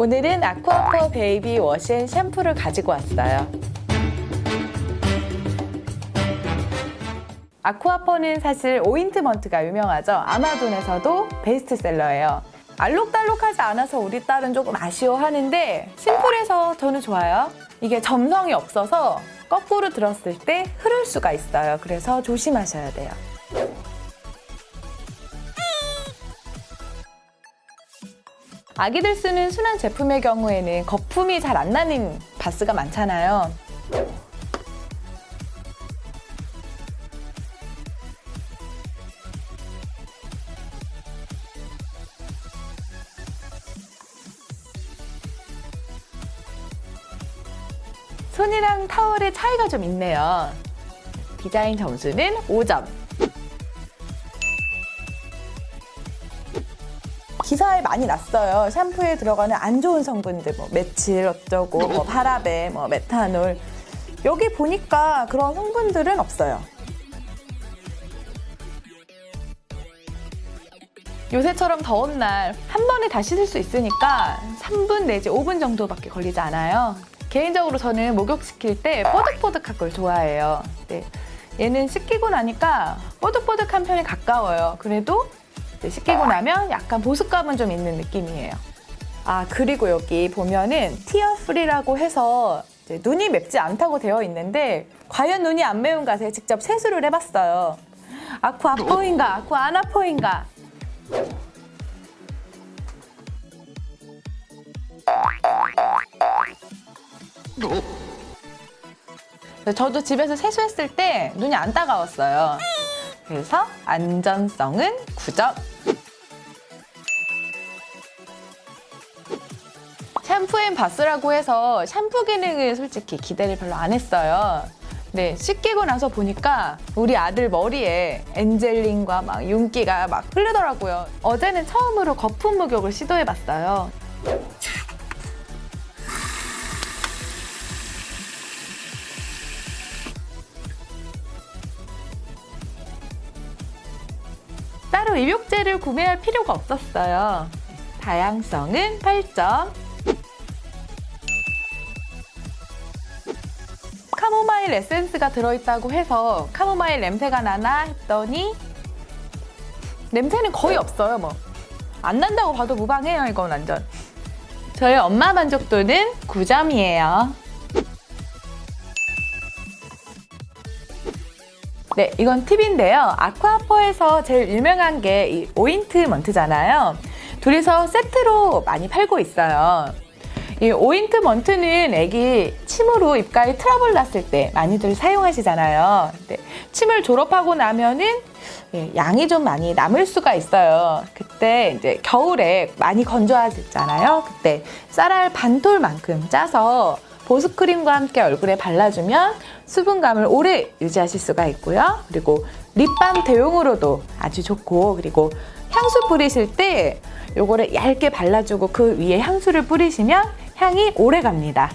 오늘은 아쿠아퍼 베이비 워시앤 샴푸를 가지고 왔어요. 아쿠아퍼는 사실 오인트먼트가 유명하죠. 아마존에서도 베스트셀러예요. 알록달록하지 않아서 우리 딸은 조금 아쉬워하는데 심플해서 저는 좋아요. 이게 점성이 없어서 거꾸로 들었을 때 흐를 수가 있어요. 그래서 조심하셔야 돼요. 아기들 쓰는 순한 제품의 경우에는 거품이 잘 안 나는 바스가 많잖아요. 손이랑 타월의 차이가 좀 있네요. 디자인 점수는 5점. 기사에 많이 났어요. 샴푸에 들어가는 안 좋은 성분들, 뭐 메칠 어쩌고, 뭐 파라벤, 뭐 메탄올. 여기 보니까 그런 성분들은 없어요. 요새처럼 더운 날 한 번에 다 씻을 수 있으니까 3분 내지 5분 정도밖에 걸리지 않아요. 개인적으로 저는 목욕시킬 때 뽀득뽀득한 걸 좋아해요. 네. 얘는 씻기고 나니까 뽀득뽀득한 편에 가까워요. 그래도 이제 씻기고 나면 약간 보습감은 좀 있는 느낌이에요. 아, 그리고 여기 보면은 티어 프리라고 해서 눈이 맵지 않다고 되어 있는데 과연 눈이 안 매운가에 직접 세수를 해봤어요. 아쿠 아포인가, 아쿠 안 아포인가. 저도 집에서 세수했을 때 눈이 안 따가웠어요. 그래서 안전성은 9점. 샴푸 앤 바스라고 해서 샴푸 기능을 솔직히 기대를 별로 안 했어요. 네, 씻기고 나서 보니까 우리 아들 머리에 엔젤린과 막 윤기가 막 흐르더라고요. 어제는 처음으로 거품 목욕을 시도해봤어요. 따로 입욕제를 구매할 필요가 없었어요. 다양성은 8점. 카모마일 에센스가 들어있다고 해서 카모마일 냄새가 나나 했더니 냄새는 거의 없어요, 뭐. 안 난다고 봐도 무방해요, 이건 완전. 저의 엄마 만족도는 9점이에요. 네, 이건 팁인데요. 아쿠아퍼에서 제일 유명한 게 이 오인트먼트잖아요. 둘이서 세트로 많이 팔고 있어요. 이 오인트먼트는 애기 침으로 입가에 트러블 났을 때 많이들 사용하시잖아요. 근데 침을 졸업하고 나면은 예, 양이 좀 많이 남을 수가 있어요. 그때 이제 겨울에 많이 건조하잖아요. 그때 쌀알 반톨만큼 짜서 보습크림과 함께 얼굴에 발라주면 수분감을 오래 유지하실 수가 있고요. 그리고 립밤 대용으로도 아주 좋고 그리고 향수 뿌리실 때 요거를 얇게 발라주고 그 위에 향수를 뿌리시면 향이 오래 갑니다.